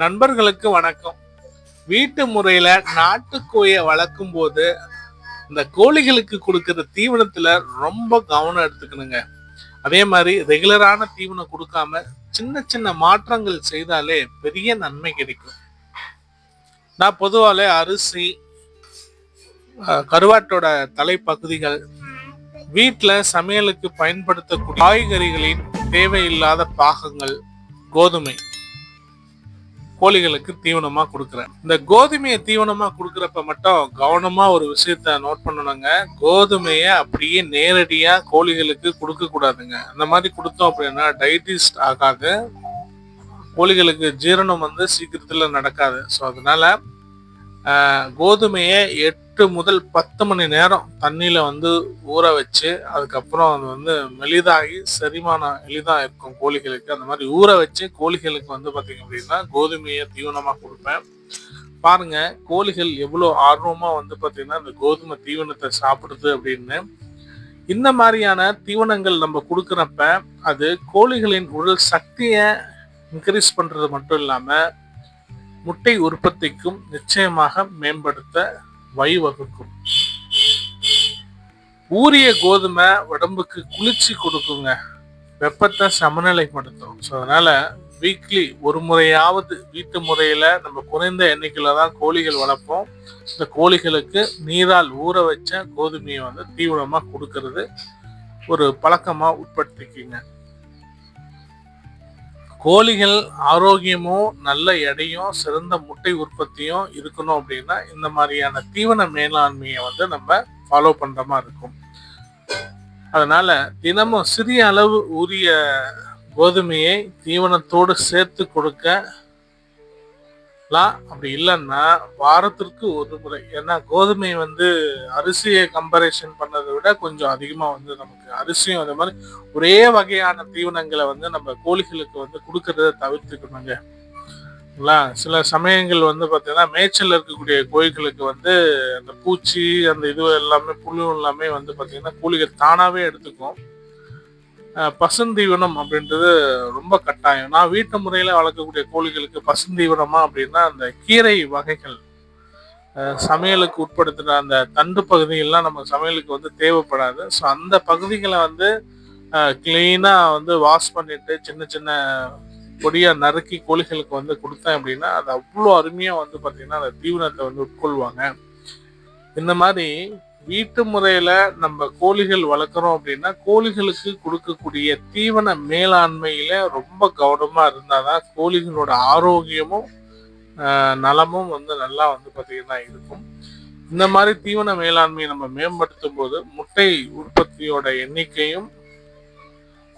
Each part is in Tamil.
நண்பர்களுக்கு வணக்கம். வீட்டு முறையில நாட்டுக்கோயை வளர்க்கும் போது இந்த கோழிகளுக்கு கொடுக்கிற தீவனத்துல ரொம்ப கவனம் எடுத்துக்கணுங்க. அதே மாதிரி ரெகுலரான தீவனம் கொடுக்காம சின்ன சின்ன மாற்றங்கள் செய்தாலே பெரிய நன்மை கிடைக்கும். நான் பொதுவாலே அரிசி கருவாட்டோட தலைப்பகுதிகள் வீட்டில் சமையலுக்கு பயன்படுத்தக்கூடிய காய்கறிகளின் தேவையில்லாத பாகங்கள் கோதுமை. கோழிகளுக்கு தீவனமா கொடுக்குறேன். இந்த கோதுமையை தீவனமா கொடுக்குறப்ப மட்டும் கவனமா ஒரு விஷயத்த நோட் பண்ணணுங்க. கோதுமையை அப்படியே நேரடியா கோழிகளுக்கு கொடுக்க கூடாதுங்க. அந்த மாதிரி கொடுத்தோம் அப்படின்னா டைஜஸ்ட் ஆகாது. கோழிகளுக்கு ஜீரணம் வந்து சீக்கிரத்துல நடக்காது. ஸோ அதனால கோதுமையை எட்டு முதல் பத்து மணி நேரம் தண்ணியில் வந்து ஊற வச்சு அதுக்கப்புறம் அது வந்து மெலிதாகி செரிமானம் எளிதாக இருக்கும் கோழிகளுக்கு. அந்த மாதிரி ஊற வச்சு கோழிகளுக்கு வந்து பார்த்திங்க அப்படின்னா கோதுமையை தீவனமாக கொடுப்பேன். பாருங்க கோழிகள் எவ்வளோ ஆர்வமாக வந்து பார்த்திங்கன்னா இந்த கோதுமை தீவனத்தை சாப்பிடுது அப்படின்னு. இந்த மாதிரியான தீவனங்கள் நம்ம கொடுக்குறப்ப அது கோழிகளின் உடல் சக்தியை இன்க்ரீஸ் பண்ணுறது மட்டும் இல்லாமல் முட்டை உற்பத்திக்கும் நிச்சயமாக மேம்படுத்த வழிவகுக்கும். ஊரிய கோதுமை உடம்புக்கு குளிர்ச்சி கொடுக்குங்க. வெப்பத்தை சமநிலைப்படுத்தும். ஸோ அதனால வீக்லி ஒரு முறையாவது வீட்டு முறையில் நம்ம குறைந்த எண்ணிக்கையில் தான் கோழிகள் வளர்ப்போம். இந்த கோழிகளுக்கு நீரால் ஊற வச்ச கோதுமையை வந்து தீவிரமாக கொடுக்கறது ஒரு பழக்கமாக உட்படுத்திக்கிங்க. கோழிகள் ஆரோக்கியமும் நல்ல எடையும் சிறந்த முட்டை உற்பத்தியும் இருக்கணும் அப்படின்னா இந்த மாதிரியான தீவன மேலாண்மையை வந்து நம்ம ஃபாலோ பண்ணுற மாதிரி இருக்கும். அதனால தினமும் சிறிய அளவு உரிய கோதுமையை தீவனத்தோடு சேர்த்து கொடுக்கலாம். அப்படி இல்லைன்னா வாரத்திற்கு ஒரு முறை ஏன்னா கோதுமை வந்து அரிசியை கம்பேரிசன் பண்ண விட கொஞ்சம் அதிகமாக வந்து நமக்கு அரிசியும் அதே மாதிரி ஒரே வகையான தீவனங்களை வந்து நம்ம கோழிகளுக்கு வந்து கொடுக்கறத தவிர்த்துக்கணுங்க. இல்லைங்களா? சில சமயங்கள் வந்து பார்த்தீங்கன்னா மேய்ச்சல் இருக்கக்கூடிய கோழிகளுக்கு வந்து அந்த பூச்சி அந்த இது எல்லாமே புழு எல்லாமே வந்து பார்த்தீங்கன்னா கோழிகள் தானாகவே எடுத்துக்கும். பசுந்தீவனம் அப்படின்றது ரொம்ப கட்டாயம். நான் வீட்டு முறையில் வளர்க்கக்கூடிய கோழிகளுக்கு பசுந்தீவனமா அப்படின்னா அந்த கீரை வகைகள் சமையலுக்கு உட்படுத்துகிற அந்த தண்டு பகுதிகள்லாம் நம்ம சமையலுக்கு வந்து தேவைப்படாது. ஸோ அந்த பகுதிகளை வந்து க்ளீனாக வந்து வாஷ் பண்ணிட்டு சின்ன சின்ன பொடியாக நறுக்கி கோழிகளுக்கு வந்து கொடுத்தேன் அப்படின்னா அது அவ்வளோ அருமையாக வந்து பார்த்திங்கன்னா அந்த தீவனத்தை வந்து உட்கொள்வாங்க. இந்த மாதிரி வீட்டு முறையில் நம்ம கோழிகள் வளர்க்குறோம் அப்படின்னா கோழிகளுக்கு கொடுக்கக்கூடிய தீவன மேலாண்மையில் ரொம்ப கௌனமாக இருந்தால் தான் கோழிகளோட ஆரோக்கியமும் நலமும் வந்து நல்லா வந்து பார்த்தீங்கன்னா இருக்கும். இந்த மாதிரி தீவன மேலாண்மையை நம்ம மேம்படுத்தும் போது முட்டை உற்பத்தியோட எண்ணிக்கையும்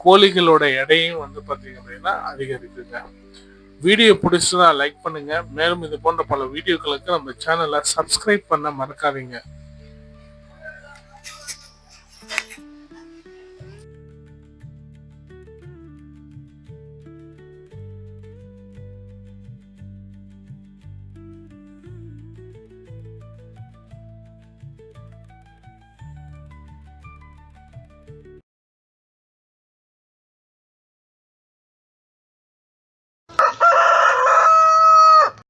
கோழிகளோட எடையும் வந்து பார்த்தீங்க அப்படின்னா அதிகரிக்குங்க. வீடியோ பிடிச்சதா லைக் பண்ணுங்க. மேலும் இது போன்ற பல வீடியோக்களுக்கு நம்ம சேனலை சப்ஸ்கிரைப் பண்ண மறக்காதீங்க.